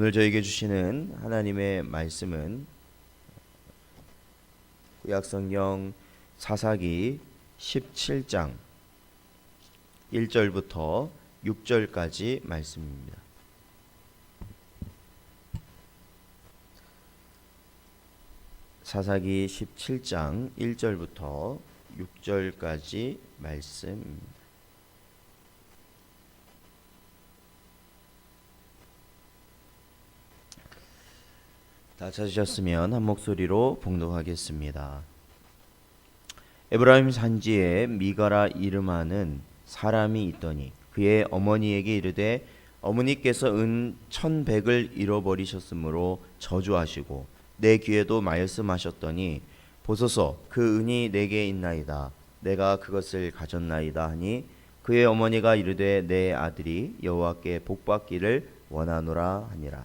오늘 저에게 주시는 하나님의 말씀은 구약성경 사사기 17장 1절부터 6절까지 말씀입니다. 사사기 17장 1절부터 6절까지 말씀입니다. 다 찾으셨으면 한 목소리로 봉독하겠습니다. 에브라임 산지에 미가라 이름하는 사람이 있더니 그의 어머니에게 이르되 어머니께서 은 천백을 잃어버리셨으므로 저주하시고 내 귀에도 말씀하셨더니 보소서 그 은이 내게 있나이다 내가 그것을 가졌나이다 하니 그의 어머니가 이르되 내 아들이 여호와께 복받기를 원하노라 하니라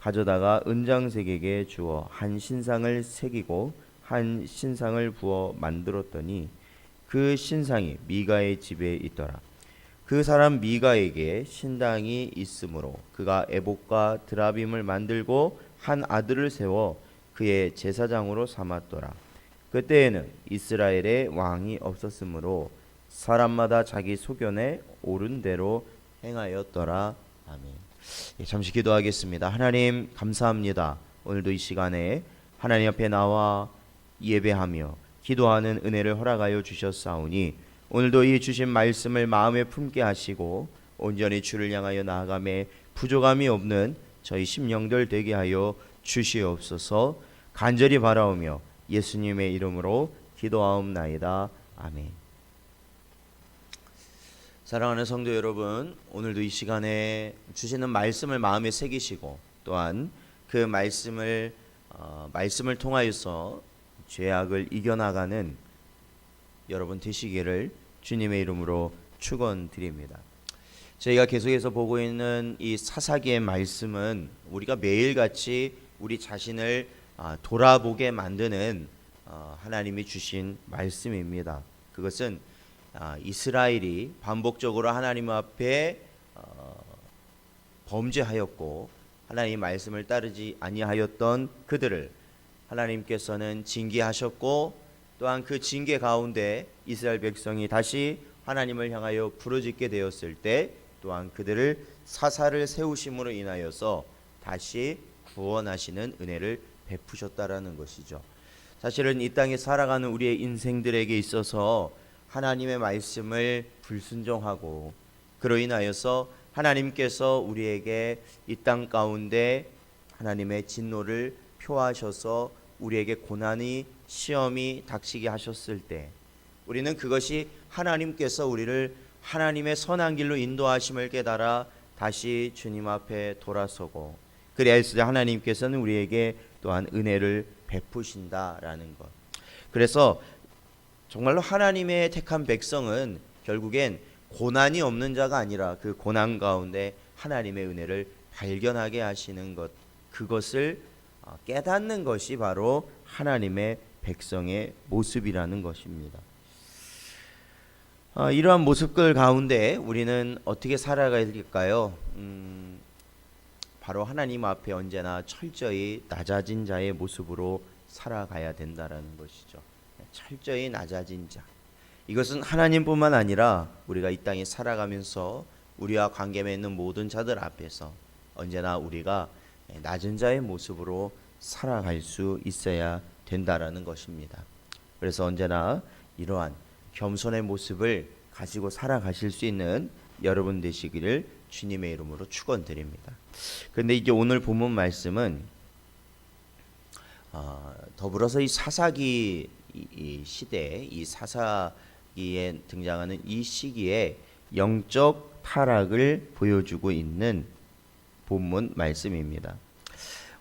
가져다가 은장색에게 주어 한 신상을 새기고 한 신상을 부어 만들었더니 그 신상이 미가의 집에 있더라. 그 사람 미가에게 신당이 있으므로 그가 에복과 드라빔을 만들고 한 아들을 세워 그의 제사장으로 삼았더라. 그때에는 이스라엘에 왕이 없었으므로 사람마다 자기 소견에 옳은 대로 행하였더라. 아멘. 예, 잠시 기도하겠습니다. 하나님 감사합니다. 오늘도 이 시간에 하나님 앞에 나와 예배하며 기도하는 은혜를 허락하여 주셨사오니 오늘도 이 주신 말씀을 마음에 품게 하시고 온전히 주를 향하여 나아감에 부족함이 없는 저희 심령들 되게 하여 주시옵소서 간절히 바라오며 예수님의 이름으로 기도하옵나이다. 아멘. 사랑하는 성도 여러분, 오늘도 이 시간에 주시는 말씀을 마음에 새기시고 또한 그 말씀을 어, 말씀을 통하여서 죄악을 이겨나가는 여러분 되시기를 주님의 이름으로 축원드립니다. 저희가 계속해서 보고 있는 이 사사기의 말씀은 우리가 매일같이 우리 자신을 아, 돌아보게 만드는 어, 하나님이 주신 말씀입니다. 그것은 아, 이스라엘이 반복적으로 하나님 앞에 어, 범죄하였고 하나님 말씀을 따르지 아니하였던 그들을 하나님께서는 징계하셨고 또한 그 징계 가운데 이스라엘 백성이 다시 하나님을 향하여 부르짖게 되었을 때 또한 그들을 사사를 세우심으로 인하여서 다시 구원하시는 은혜를 베푸셨다라는 것이죠. 사실은 이 땅에 살아가는 우리의 인생들에게 있어서 하나님의 말씀을 불순종하고 그로 인하여서 하나님께서 우리에게 이 땅 가운데 하나님의 진노를 표하셔서 우리에게 고난이 시험이 닥치게 하셨을 때 우리는 그것이 하나님께서 우리를 하나님의 선한 길로 인도하심을 깨달아 다시 주님 앞에 돌아서고 그리하여 하나님께서는 우리에게 또한 은혜를 베푸신다라는 것. 그래서 정말로 하나님의 택한 백성은 결국엔 고난이 없는 자가 아니라 그 고난 가운데 하나님의 은혜를 발견하게 하시는 것 그것을 어, 깨닫는 것이 바로 하나님의 백성의 모습이라는 것입니다. 어, 이러한 모습들 가운데 우리는 어떻게 살아가야 될까요? 음, 바로 하나님 앞에 언제나 철저히 낮아진 자의 모습으로 살아가야 된다라는 것이죠. 철저히 낮아진 자. 이것은 하나님뿐만 아니라 우리가 이 땅에 살아가면서 우리와 관계 맺는 모든 자들 앞에서 언제나 우리가 낮은 자의 모습으로 살아갈 수 있어야 된다라는 것입니다. 그래서 언제나 이러한 겸손의 모습을 가지고 살아가실 수 있는 여러분 되시기를 주님의 이름으로 축원드립니다. 그런데 이제 오늘 본문 말씀은 어, 더불어서 이 사사기 이, 이 시대 이 사사기에 등장하는 이 시기에 영적 타락을 보여주고 있는 본문 말씀입니다.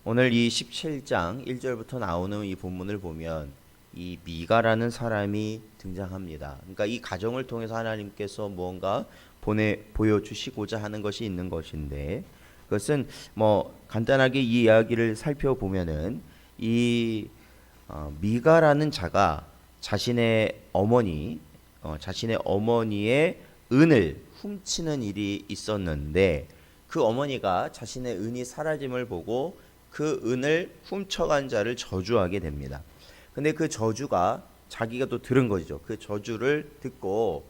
오늘 이 17장 1절부터 나오는 이 본문을 보면 이 미가라는 사람이 등장합니다. 그러니까 이 가정을 통해서 하나님께서 무언가 보내 보여주시고자 하는 것이 있는 것인데 그것은 뭐 간단하게 이 이야기를 살펴보면은 이 어, 미가라는 자가 자신의 어머니 어, 자신의 어머니의 은을 훔치는 일이 있었는데 그 어머니가 자신의 은이 사라짐을 보고 그 은을 훔쳐간 자를 저주하게 됩니다. 근데 그 저주가 자기가 또 들은 거죠. 그 저주를 듣고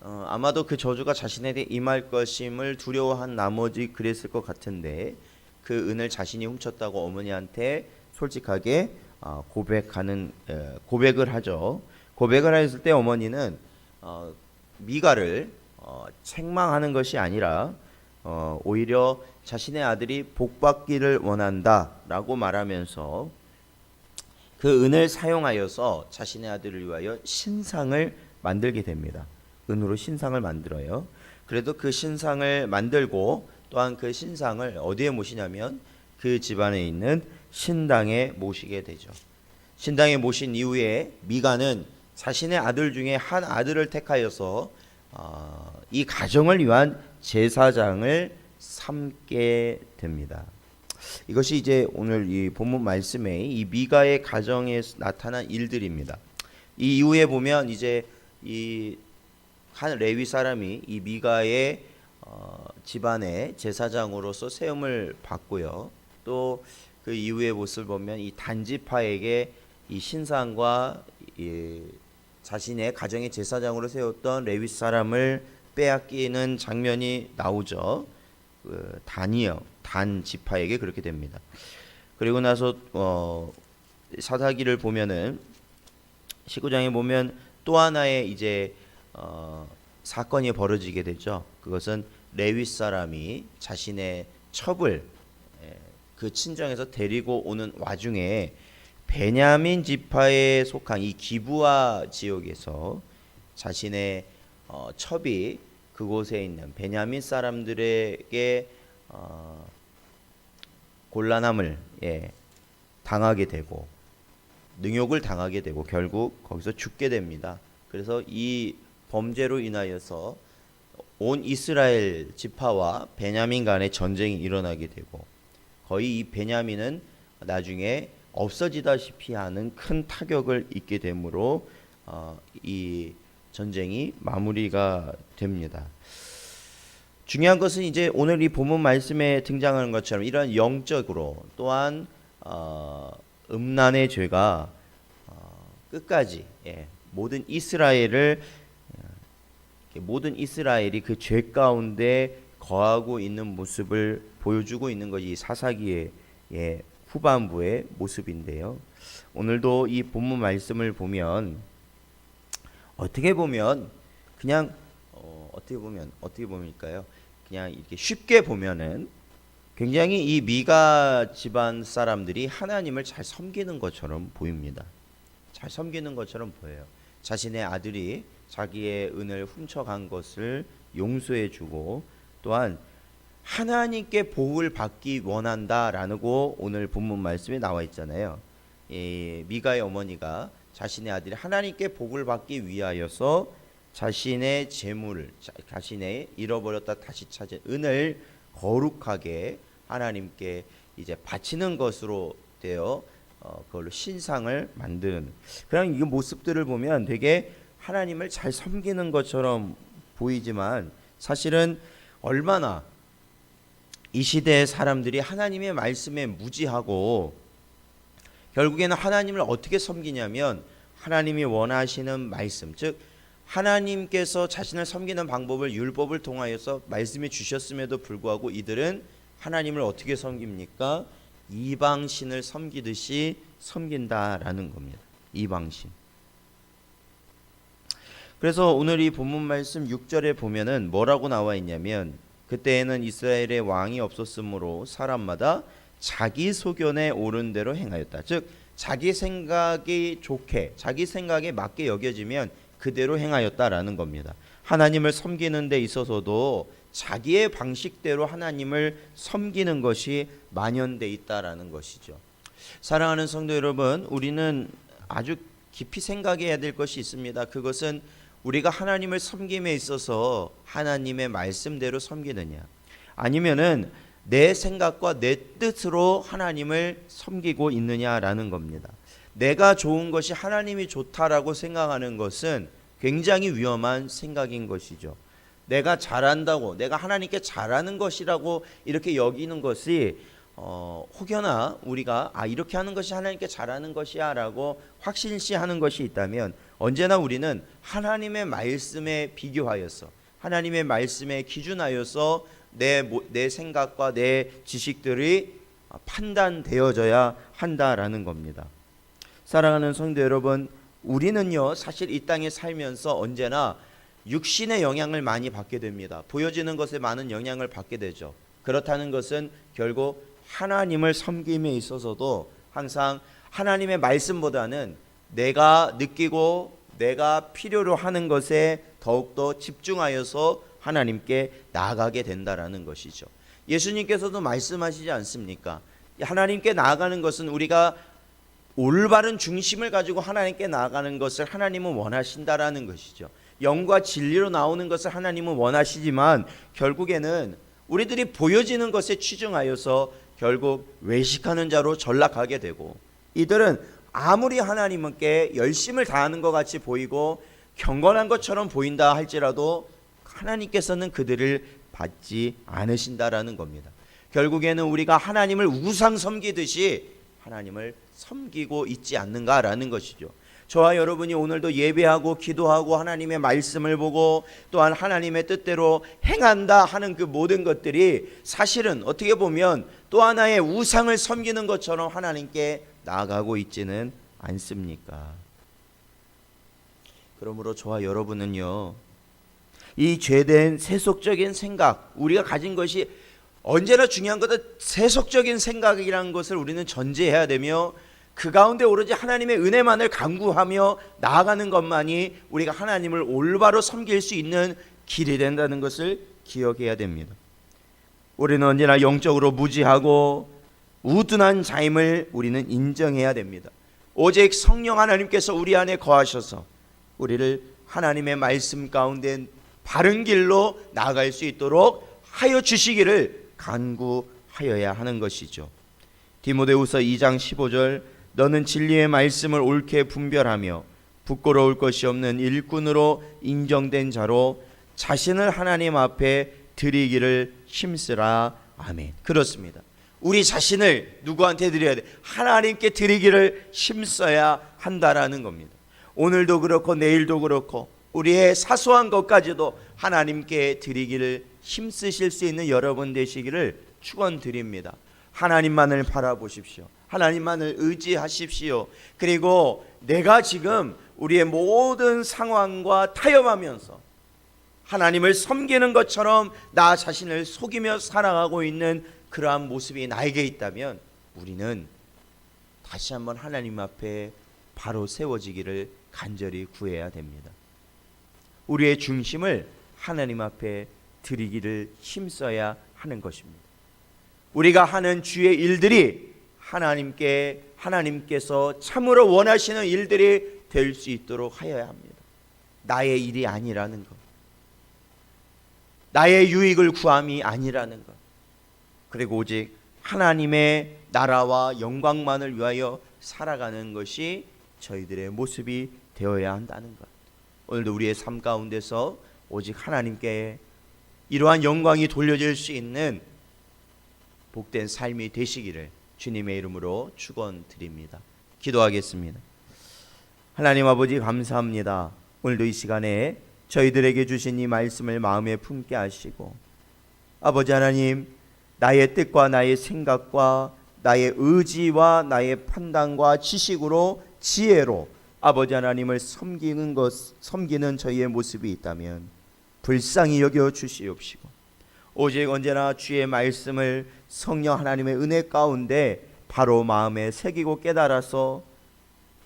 어, 아마도 그 저주가 자신에게 임할 것임을 두려워한 나머지 그랬을 것 같은데 그 은을 자신이 훔쳤다고 어머니한테 솔직하게 어, 고백하는 에, 고백을 하죠. 고백을 했을 때 어머니는 어, 미가를 어, 책망하는 것이 아니라 어, 오히려 자신의 아들이 복받기를 원한다라고 말하면서 그 은을 사용하여서 자신의 아들을 위하여 신상을 만들게 됩니다. 은으로 신상을 만들어요. 그래도 그 신상을 만들고 또한 그 신상을 어디에 모시냐면 그 집안에 있는 신당에 모시게 되죠. 신당에 모신 이후에 미가는 자신의 아들 중에 한 아들을 택하여서 어, 이 가정을 위한 제사장을 삼게 됩니다. 이것이 이제 오늘 이 본문 말씀에 이 미가의 가정에 나타난 일들입니다. 이 이후에 보면 이제 이 한 레위 사람이 이 미가의 어, 집안의 제사장으로서 세움을 받고요. 또 그 이후의 모습을 보면 이 단지파에게 이 신상과 이 자신의 가정의 제사장으로 세웠던 레위 사람을 빼앗기는 장면이 나오죠. 그 단이요, 단 지파에게 그렇게 됩니다. 그리고 나서 어, 사사기를 보면은 19장에 보면 또 하나의 이제 어, 사건이 벌어지게 되죠. 그것은 레위 사람이 자신의 첩을 예, 그 친정에서 데리고 오는 와중에 베냐민 지파에 속한 이 기부아 지역에서 자신의 어, 첩이 그곳에 있는 베냐민 사람들에게 어, 곤란함을 예, 당하게 되고 능욕을 당하게 되고 결국 거기서 죽게 됩니다. 그래서 이 범죄로 인하여서 온 이스라엘 지파와 베냐민 간의 전쟁이 일어나게 되고 거의 이 베냐민은 나중에 없어지다시피 하는 큰 타격을 입게 되므로 어, 이 전쟁이 마무리가 됩니다. 중요한 것은 이제 오늘 이 본문 말씀에 등장하는 것처럼 이런 영적으로 또한 어, 음란의 죄가 어, 끝까지 예, 모든 이스라엘을 어, 모든 이스라엘이 그 죄 가운데 거하고 있는 모습을 보여주고 있는 것이 이 사사기의 예, 후반부의 모습인데요. 오늘도 이 본문 말씀을 보면 어떻게 보면 그냥 어, 어떻게 보면 어떻게 보면일까요? 그냥 이렇게 쉽게 보면은 굉장히 이 미가 집안 사람들이 하나님을 잘 섬기는 것처럼 보입니다. 잘 섬기는 것처럼 보여요. 자신의 아들이 자기의 은을 훔쳐간 것을 용서해 주고 또한 하나님께 복을 받기 원한다라고 오늘 본문 말씀에 나와 있잖아요. 이 미가의 어머니가 자신의 아들이 하나님께 복을 받기 위하여서 자신의 재물을 자- 자신의 잃어버렸다 다시 찾은 은을 거룩하게 하나님께 이제 바치는 것으로 되어 어, 그걸로 신상을 만드는 그런 이 모습들을 보면 되게 하나님을 잘 섬기는 것처럼 보이지만 사실은 얼마나 이 시대의 사람들이 하나님의 말씀에 무지하고 결국에는 하나님을 어떻게 섬기냐면 하나님이 원하시는 말씀 즉 하나님께서 자신을 섬기는 방법을 율법을 통하여서 말씀해 주셨음에도 불구하고 이들은 하나님을 어떻게 섬깁니까? 이방신을 섬기듯이 섬긴다라는 겁니다. 이방신. 그래서 오늘 이 본문 말씀 6절에 보면은 뭐라고 나와 있냐면 그때에는 이스라엘의 왕이 없었으므로 사람마다 자기 소견에 옳은 대로 행하였다. 즉 자기 생각이 좋게 자기 생각에 맞게 여겨지면 그대로 행하였다라는 겁니다. 하나님을 섬기는 데 있어서도 자기의 방식대로 하나님을 섬기는 것이 만연돼 있다라는 것이죠. 사랑하는 성도 여러분, 우리는 아주 깊이 생각해야 될 것이 있습니다. 그것은 우리가 하나님을 섬김에 있어서 하나님의 말씀대로 섬기느냐, 아니면은 내 생각과 내 뜻으로 하나님을 섬기고 있느냐라는 겁니다. 내가 좋은 것이 하나님이 좋다라고 생각하는 것은 굉장히 위험한 생각인 것이죠. 내가 잘한다고, 내가 하나님께 잘하는 것이라고 이렇게 여기는 것이 어, 혹여나 우리가 아 이렇게 하는 것이 하나님께 잘하는 것이야라고 확신시 하는 것이 있다면 언제나 우리는 하나님의 말씀에 비교하여서 하나님의 말씀에 기준하여서 내, 모- 내 생각과 내 지식들이 판단되어져야 한다라는 겁니다. 사랑하는 성도 여러분, 우리는요 사실 이 땅에 살면서 언제나 육신의 영향을 많이 받게 됩니다. 보여지는 것에 많은 영향을 받게 되죠. 그렇다는 것은 결국 하나님을 섬김에 있어서도 항상 하나님의 말씀보다는 내가 느끼고 내가 필요로 하는 것에 더욱더 집중하여서 하나님께 나아가게 된다라는 것이죠. 예수님께서도 말씀하시지 않습니까? 하나님께 나아가는 것은 우리가 올바른 중심을 가지고 하나님께 나아가는 것을 하나님은 원하신다라는 것이죠. 영과 진리로 나오는 것을 하나님은 원하시지만 결국에는 우리들이 보여지는 것에 치중하여서 결국 외식하는 자로 전락하게 되고 이들은 아무리 하나님께 열심을 다하는 것 같이 보이고 경건한 것처럼 보인다 할지라도 하나님께서는 그들을 받지 않으신다라는 겁니다. 결국에는 우리가 하나님을 우상 섬기듯이 하나님을 섬기고 있지 않는가라는 것이죠. 저와 여러분이 오늘도 예배하고 기도하고 하나님의 말씀을 보고 또한 하나님의 뜻대로 행한다 하는 그 모든 것들이 사실은 어떻게 보면 또 하나의 우상을 섬기는 것처럼 하나님께 나아가고 있지는 않습니까? 그러므로 저와 여러분은요. 이 죄된 세속적인 생각, 우리가 가진 것이 언제나 중요한 것은 세속적인 생각이라는 것을 우리는 전제해야 되며 그 가운데 오로지 하나님의 은혜만을 강구하며 나아가는 것만이 우리가 하나님을 올바로 섬길 수 있는 길이 된다는 것을 기억해야 됩니다. 우리는 언제나 영적으로 무지하고 우둔한 자임을 우리는 인정해야 됩니다. 오직 성령 하나님께서 우리 안에 거하셔서 우리를 하나님의 말씀 가운데 바른 길로 나아갈 수 있도록 하여 주시기를 간구하여야 하는 것이죠. 디모데후서 2장 15절 너는 진리의 말씀을 옳게 분별하며 부끄러울 것이 없는 일꾼으로 인정된 자로 자신을 하나님 앞에 드리기를 힘쓰라. 아멘. 그렇습니다. 우리 자신을 누구한테 드려야 돼? 하나님께 드리기를 힘써야 한다라는 겁니다. 오늘도 그렇고 내일도 그렇고 우리의 사소한 것까지도 하나님께 드리기를 힘쓰실 수 있는 여러분 되시기를 축원드립니다. 하나님만을 바라보십시오. 하나님만을 의지하십시오. 그리고 내가 지금 우리의 모든 상황과 타협하면서 하나님을 섬기는 것처럼 나 자신을 속이며 살아가고 있는 그러한 모습이 나에게 있다면 우리는 다시 한번 하나님 앞에 바로 세워지기를 간절히 구해야 됩니다. 우리의 중심을 하나님 앞에 드리기를 힘써야 하는 것입니다. 우리가 하는 주의 일들이 하나님께 하나님께서 참으로 원하시는 일들이 될 수 있도록 하여야 합니다. 나의 일이 아니라는 것. 나의 유익을 구함이 아니라는 것. 그리고 오직 하나님의 나라와 영광만을 위하여 살아가는 것이 저희들의 모습이 되어야 한다는 것. 오늘도 우리의 삶 가운데서 오직 하나님께 이러한 영광이 돌려질 수 있는 복된 삶이 되시기를 주님의 이름으로 축원드립니다. 기도하겠습니다. 하나님 아버지 감사합니다. 오늘도 이 시간에 저희들에게 주신 이 말씀을 마음에 품게 하시고 아버지 하나님 나의 뜻과 나의 생각과 나의 의지와 나의 판단과 지식으로 지혜로 아버지 하나님을 섬기는 것 섬기는 저희의 모습이 있다면 불쌍히 여겨 주시옵시고 오직 언제나 주의 말씀을 성령 하나님의 은혜 가운데 바로 마음에 새기고 깨달아서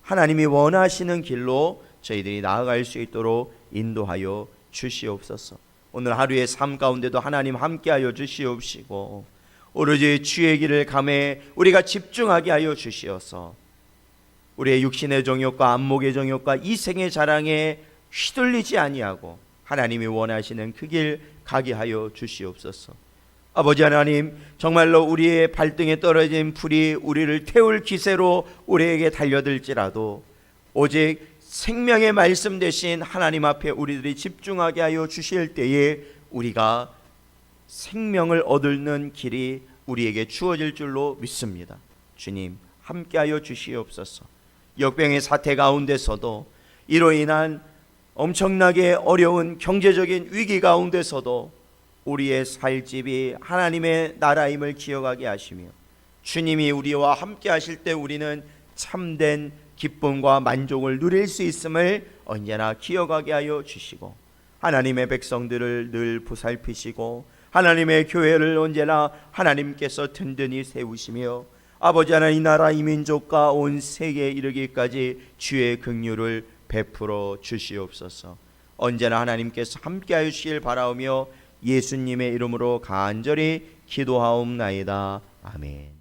하나님이 원하시는 길로 저희들이 나아갈 수 있도록 인도하여 주시옵소서. 오늘 하루의 삶 가운데도 하나님 함께하여 주시옵시고 오로지 주의 길을 감해 우리가 집중하게 하여 주시어서 우리의 육신의 정욕과 안목의 정욕과 이 생의 자랑에 휘둘리지 아니하고 하나님이 원하시는 그 길 가게 하여 주시옵소서. 아버지 하나님, 정말로 우리의 발등에 떨어진 불이 우리를 태울 기세로 우리에게 달려들지라도 오직 생명의 말씀 대신 하나님 앞에 우리들이 집중하게 하여 주실 때에 우리가 생명을 얻는 길이 우리에게 주어질 줄로 믿습니다. 주님, 함께하여 주시옵소서. 역병의 사태 가운데서도 이로 인한 엄청나게 어려운 경제적인 위기 가운데서도 우리의 살집이 하나님의 나라임을 기억하게 하시며 주님이 우리와 함께 하실 때 우리는 참된 기쁨과 만족을 누릴 수 있음을 언제나 기억하게 하여 주시고 하나님의 백성들을 늘 보살피시고 하나님의 교회를 언제나 하나님께서 든든히 세우시며 아버지 하나님 이 나라 이 민족과 온 세계에 이르기까지 주의 긍휼을 베풀어 주시옵소서. 언제나 하나님께서 함께하여 주시길 바라오며 예수님의 이름으로 간절히 기도하옵나이다. 아멘.